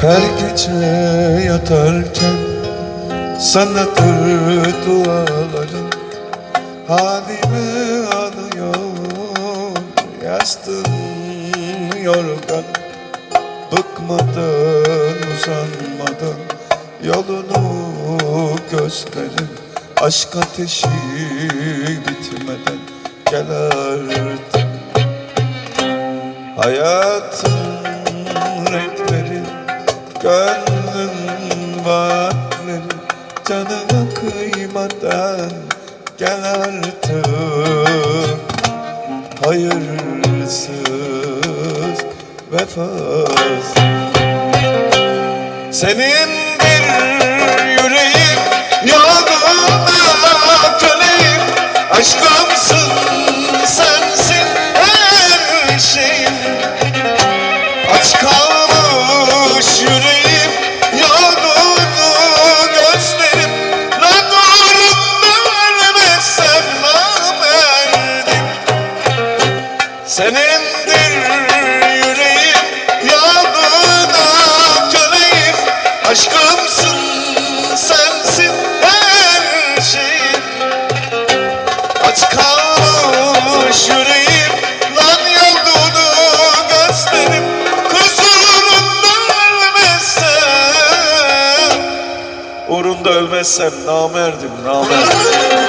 Her gece yatarken Sanadır dualarım Halimi alıyor Yastığım yorgan Bıkmadan uzanmadan Yolunu gösterin Aşk ateşi bitmeden Gel artık. Hayatın renkleri Gönlün vaatleri Canına kıymadan Gel artık. Hayırsız Vefasız. Senin Uğrunda ölmezsem namerdim namerdim